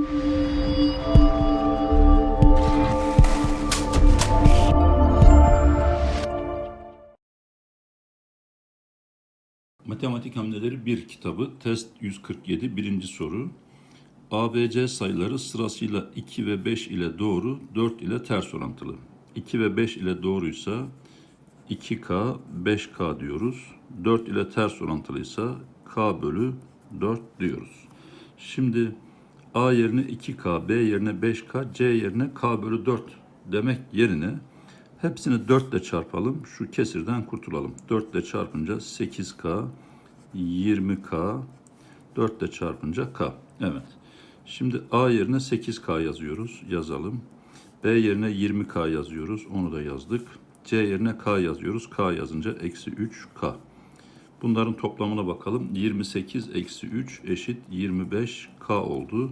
Matematik Hamleleri 1 kitabı test 147 birinci soru. ABC sayıları sırasıyla 2 ve 5 ile doğru, 4 ile ters orantılı. 2 ve 5 ile doğruysa 2K, 5K diyoruz. 4 ile ters orantılıysa K bölü 4 diyoruz. Şimdi A yerine 2K, B yerine 5K, C yerine K bölü 4 demek yerine hepsini 4 ile çarpalım. Şu kesirden kurtulalım. 4 ile çarpınca 8K, 20K, 4 ile çarpınca K. Evet. Şimdi A yerine 8K yazıyoruz. Yazalım. B yerine 20K yazıyoruz. Onu da yazdık. C yerine K yazıyoruz. K yazınca eksi 3K. Bunların toplamına bakalım. 28 eksi 3 eşit 25K oldu.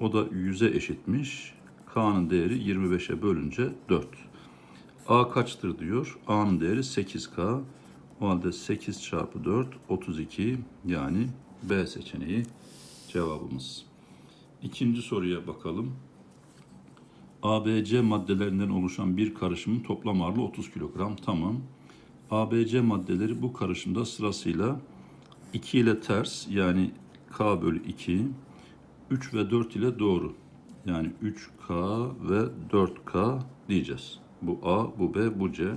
O da 100'e eşitmiş. K'nın değeri 25'e bölünce 4. A kaçtır diyor. A'nın değeri 8K. O halde 8 çarpı 4 32 yani B seçeneği cevabımız. İkinci soruya bakalım. ABC maddelerinden oluşan bir karışımın toplam ağırlığı 30 kilogram. Tamam. ABC maddeleri bu karışımda sırasıyla 2 ile ters yani K bölü 2, 3 ve 4 ile doğru. Yani 3K ve 4K diyeceğiz. Bu A, bu B, bu C.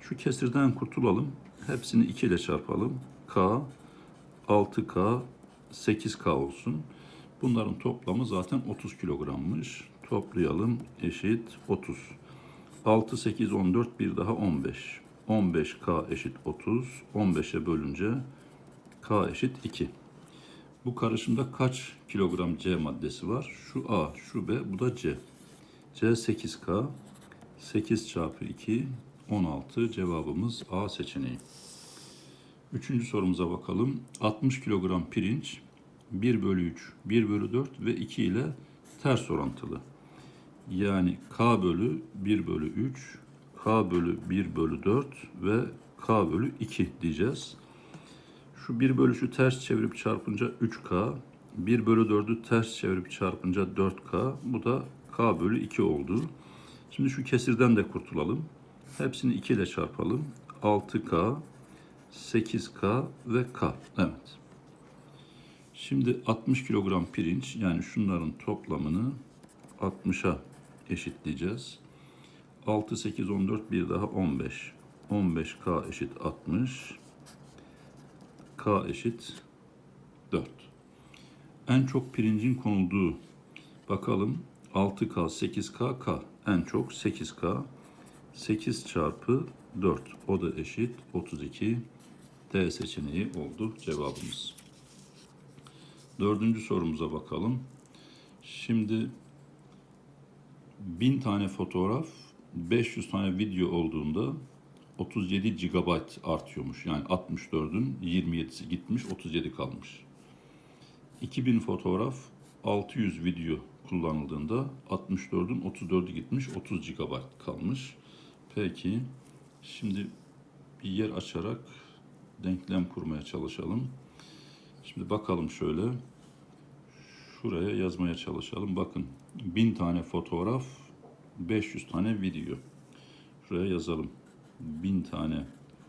Şu kesirden kurtulalım. Hepsini 2 ile çarpalım. K, 6K, 8K olsun. Bunların toplamı zaten 30 kilogrammış. Toplayalım eşit 30. 6, 8, 14 bir daha 15. 15K eşit 30. 15'e bölünce K eşit 2. Bu karışımda kaç kilogram C maddesi var? Şu A, şu B, bu da C. C 8K. 8 çarpı 2, 16. Cevabımız A seçeneği. Üçüncü sorumuza bakalım. 60 kilogram pirinç 1 bölü 3, 1 bölü 4 ve 2 ile ters orantılı. Yani K bölü 1 bölü 3, K bölü 1 bölü 4 ve K bölü 2 diyeceğiz. Şu 1 bölü şu ters çevirip çarpınca 3K, 1 bölü 4'ü ters çevirip çarpınca 4K, bu da K bölü 2 oldu. Şimdi şu kesirden de kurtulalım. Hepsini 2 ile çarpalım. 6K, 8K ve K. Evet. Şimdi 60 kilogram pirinç yani şunların toplamını 60'a eşitleyeceğiz. 6, 8, 14 bir daha 15. 15K eşit 60. K eşit 4. En çok pirincin konulduğu bakalım 6K, 8K, K. En çok 8K. 8 çarpı 4. O da eşit 32. D seçeneği oldu cevabımız. Dördüncü sorumuza bakalım. Şimdi 1000 tane fotoğraf, 500 tane video olduğunda 37 GB artıyormuş. Yani 64'ün 27'si gitmiş, 37 kalmış. 2000 fotoğraf, 600 video kullanıldığında 64'ün 34'ü gitmiş, 30 GB kalmış. Peki, şimdi bir yer açarak denklem kurmaya çalışalım. Şimdi bakalım şöyle. Şuraya yazmaya çalışalım. Bakın 1000 tane fotoğraf, 500 tane video. Şuraya yazalım. 1000 tane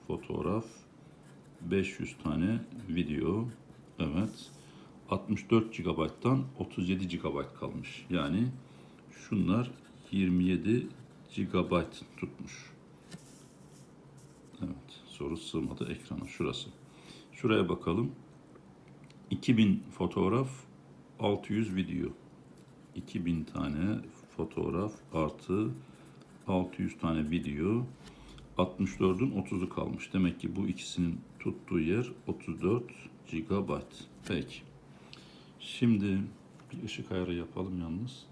fotoğraf, 500 tane video. Evet. 64 GB'dan 37 GB kalmış. Yani şunlar 27 GB tutmuş. Evet. Soru sığmadı ekrana. Şurası. Şuraya bakalım. 2000 fotoğraf, 600 video. 2000 tane fotoğraf artı 600 tane video. 64'ün 30'u kalmış. Demek ki bu ikisinin tuttuğu yer 34 GB. Peki. Şimdi bir ışık ayarı yapalım yalnız.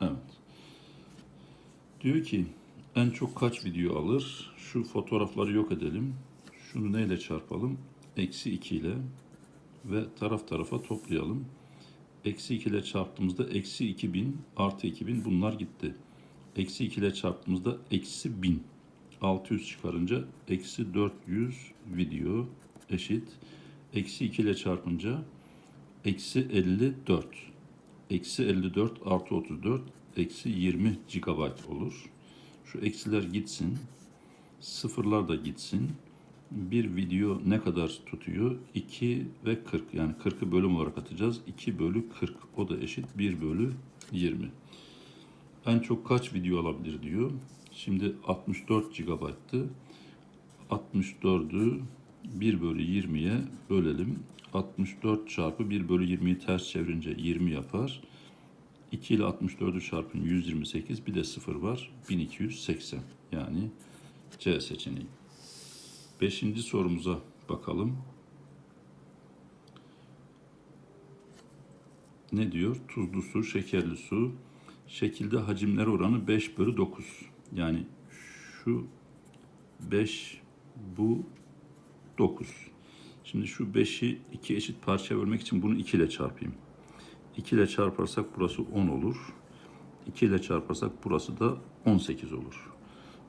Evet. Diyor ki en çok kaç video alır? Şu fotoğrafları yok edelim. Şunu neyle çarpalım? Eksi 2 ile ve taraf tarafa toplayalım. Eksi 2 ile çarptığımızda eksi 2000 artı 2000 bunlar gitti. Eksi 2 ile çarptığımızda eksi 1000. 600 çıkarınca eksi 400 video eşit. Eksi 2 ile çarpınca eksi 54. eksi 54 artı 34 eksi 20 GB olur. Şu eksiler gitsin. Sıfırlar da gitsin. Bir video ne kadar tutuyor? 2 ve 40. Yani 40'ı bölüm olarak atacağız. 2 bölü 40. O da eşit 1 bölü 20. En çok kaç video alabilir diyor. Şimdi 64 GB'tı. 64'ü 1 bölü 20'ye bölelim. 64 çarpı 1 bölü 20'yi ters çevirince 20 yapar. 2 ile 64'ü çarpın 128 bir de 0 var 1280 yani C seçeneği. Beşinci sorumuza bakalım. Ne diyor? Tuzlu su, şekerli su. Şekilde hacimler oranı 5 bölü 9. Yani şu 5 bu 9. Şimdi şu 5'i iki eşit parçaya bölmek için bunu 2 ile çarpayım. 2 ile çarparsak burası 10 olur. 2 ile çarparsak burası da 18 olur.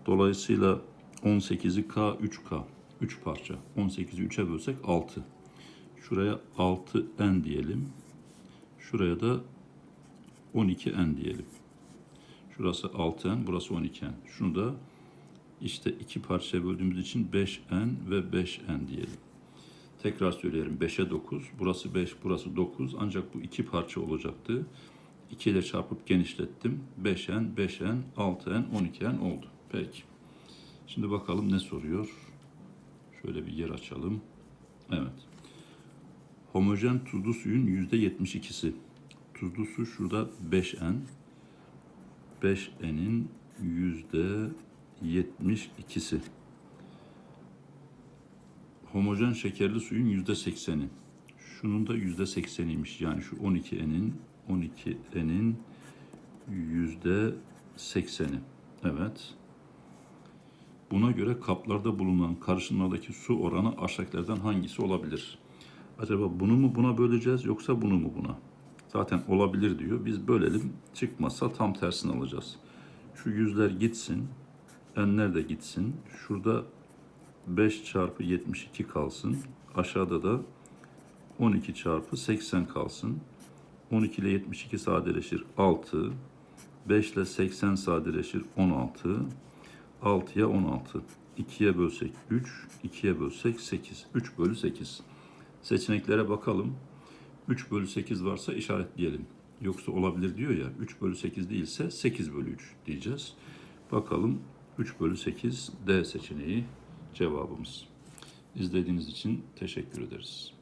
Dolayısıyla 18'i K, 3K. 3 parça. 18'i 3'e bölsek 6. Şuraya 6N diyelim. Şuraya da 12N diyelim. Şurası 6N, burası 12N. Şunu da işte iki parçaya böldüğümüz için 5N ve 5N diyelim. Tekrar söyleyelim. 5'e 9. Burası 5, burası 9. Ancak bu iki parça olacaktı. 2 ile çarpıp genişlettim. 5N, 5N, 6N, 12N oldu. Peki. Şimdi bakalım ne soruyor. Şöyle bir yer açalım. Evet. Homojen tuzlu suyun %72'si. Tuzlu su şurada 5N. 5N'in %72'si. Homojen şekerli suyun %80'i. Şunun da %80'iymiş. Yani şu 12N'in 12N'in %80'i. Evet. Buna göre kaplarda bulunan karışımlardaki su oranı aşağıdakilerden hangisi olabilir? Acaba bunu mu buna böleceğiz yoksa bunu mu buna? Zaten olabilir diyor. Biz bölelim. Çıkmazsa tam tersini alacağız. Şu yüzler gitsin. Enler de gitsin. Şurada 5 çarpı 72 kalsın. Aşağıda da 12 çarpı 80 kalsın. 12 ile 72 sadeleşir 6. 5 ile 80 sadeleşir 16. 6'ya 16. 2'ye bölsek 3, 2'ye bölsek 8. 3 bölü 8. Seçeneklere bakalım. 3 bölü 8 varsa işaretleyelim. Yoksa olabilir diyor ya. 3 bölü 8 değilse 8 bölü 3 diyeceğiz. Bakalım 3 bölü 8 D seçeneği cevabımız. İzlediğiniz için teşekkür ederiz.